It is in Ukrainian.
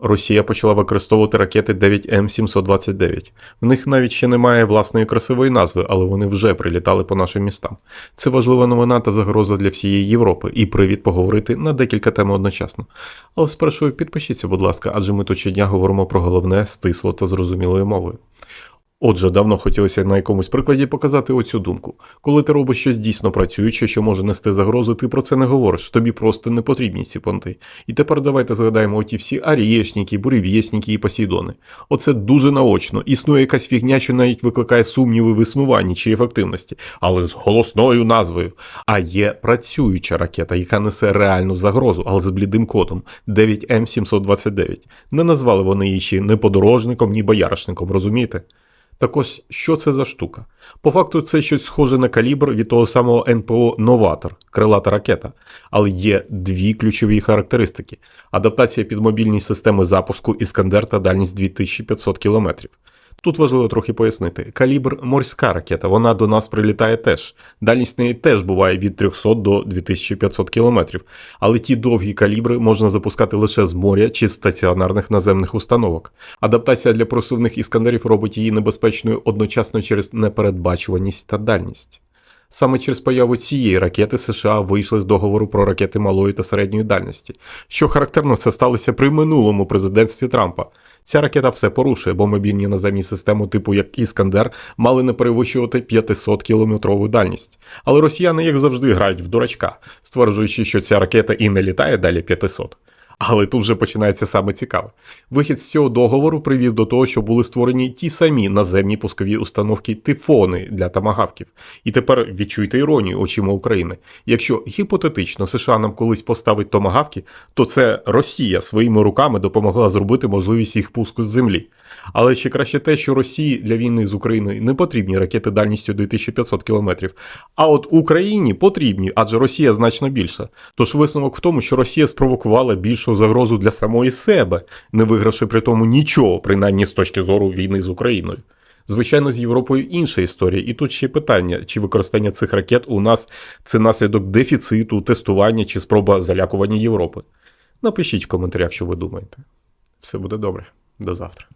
Росія почала використовувати ракети 9М729. В них навіть ще немає власної красивої назви, але вони вже прилітали по нашим містам. Це важлива новина та загроза для всієї Європи і привід поговорити на декілька тем одночасно. Але спершу підпишіться, будь ласка, адже ми тут щодня говоримо про головне стисло та зрозумілою мовою. Отже, давно хотілося на якомусь прикладі показати оцю думку. Коли ти робиш щось дійсно працююче, що може нести загрозу, ти про це не говориш, тобі просто не потрібні ці понти. І тепер давайте згадаємо оті всі арієшніки, бурев'єсники і посейдони. Оце дуже наочно. Існує якась фігня, що навіть викликає сумніви в існуванні чи ефективності, але з голосною назвою. А є працююча ракета, яка несе реальну загрозу, але з блідим кодом 9М729. Не назвали вони її ще ні подорожником, ні бояришником, розумієте? Так ось, що це за штука? По факту, це щось схоже на калібр від того самого НПО Новатор, крилата ракета. Але є дві ключові характеристики: адаптація під мобільні системи запуску Іскандер та дальність 2500 км. Тут важливо трохи пояснити. Калібр морська ракета, вона до нас прилітає теж. Дальність неї теж буває від 300 до 2500 км. Але ті довгі калібри можна запускати лише з моря чи стаціонарних наземних установок. Адаптація для просувних іскандерів робить її небезпечною одночасно через непередбачуваність та дальність. Саме через появу цієї ракети США вийшли з договору про ракети малої та середньої дальності. Що характерно, це сталося при минулому президентстві Трампа. Ця ракета все порушує, бо мобільні наземні системи типу як Іскандер мали не перевищувати 500 кілометрову дальність. Але росіяни, як завжди, грають в дурачка, стверджуючи, що ця ракета і не літає далі 500. Але тут вже починається саме цікаве. Вихід з цього договору привів до того, що були створені ті самі наземні пускові установки тифони для тамагавків. І тепер відчуйте іронію очима України. Якщо гіпотетично США нам колись поставить томагавки, то це Росія своїми руками допомогла зробити можливість їх пуску з землі. Але ще краще те, що Росії для війни з Україною не потрібні ракети дальністю 2500 км, а от Україні потрібні, адже Росія значно більша. Тож висновок в тому, що Росія спровокувала більшу загрозу для самої себе, не вигравши при тому нічого, принаймні з точки зору війни з Україною. Звичайно, з Європою інша історія, і тут ще питання, чи використання цих ракет у нас це наслідок дефіциту, тестування чи спроба залякування Європи. Напишіть в коментарях, що ви думаєте. Все буде добре. До завтра.